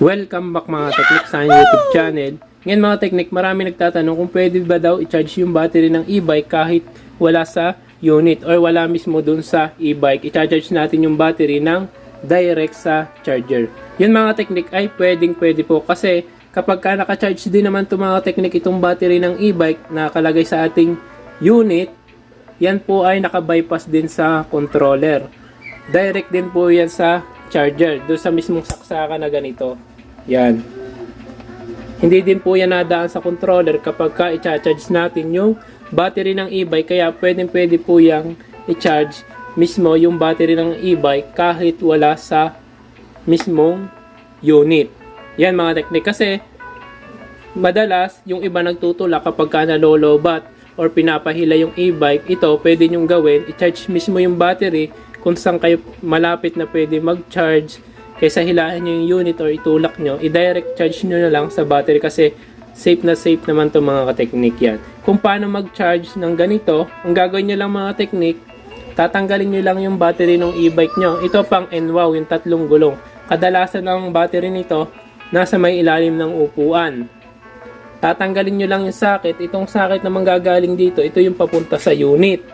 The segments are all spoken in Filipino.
Welcome back mga teknik sa YouTube channel. Ngayon mga teknik, marami nagtatanong kung pwede ba daw i-charge yung battery ng e-bike kahit wala sa unit or wala mismo dun sa e-bike. I-charge natin yung battery ng direct sa charger. Yun mga teknik ay pwedeng pwede po kasi kapag ka naka-charge din naman itong mga teknik itong battery ng e-bike na kalagay sa ating unit, yan po ay naka-bypass din sa controller. Direct din po yan sa charger, doon sa mismong saksakan na ganito. Yan. Hindi din po yan nadaan sa controller kapag ka i-charge natin yung battery ng e-bike. Kaya pwedeng pwede po yung i-charge mismo yung battery ng e-bike kahit wala sa mismong unit. Yan mga teknik. Kasi madalas yung iba nagtutulak kapag ka nalolobat or pinapahila yung e-bike, ito pwede nyong gawin, i-charge mismo yung battery kung saan kayo malapit na pwede mag-charge kaysa hilahin nyo yung unit or itulak nyo, i-direct charge nyo na lang sa battery kasi safe na safe naman to mga kateknik yan. Kung paano mag-charge ng ganito, ang gagawin nyo lang mga teknik, tatanggalin nyo lang yung battery ng e-bike nyo. Ito pang NWOW, yung tatlong gulong. Kadalasan ng battery nito, nasa may ilalim ng upuan. Tatanggalin nyo lang yung socket. Itong socket na manggagaling dito, ito yung papunta sa unit.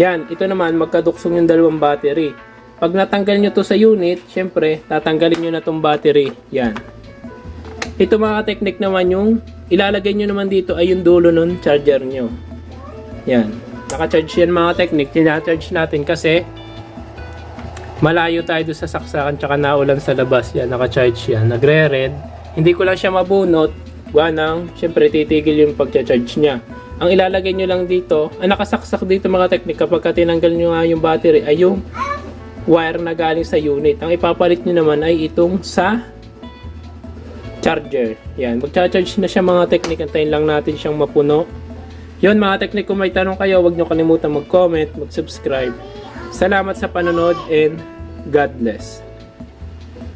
Yan, ito naman, magkaduksong yung dalawang battery. Pag natanggal nyo to sa unit, syempre, tatanggalin nyo na tong battery. Yan. Ito mga technique naman yung ilalagay nyo naman dito ay yung dulo ng charger nyo. Yan. Naka-charge yan mga technique. Tina-charge natin kasi malayo tayo sa saksakan tsaka naulan sa labas. Yan, naka-charge yan. Nagre-red. Hindi ko lang siya mabunot. Wanang, syempre titigil yung pag-charge niya. Ang ilalagay nyo lang dito, ang nakasaksak dito mga technique kapag ka tinanggal nyo nga yung battery ay yung wire na galing sa unit. Ang ipapalit nyo naman ay itong sa charger. Yan, magcha-charge na siya mga technique. Antayin lang natin siyang mapuno. Yun mga technique, kung may tanong kayo, huwag nyo kalimutan mag-comment, mag-subscribe. Salamat sa panonood and God bless.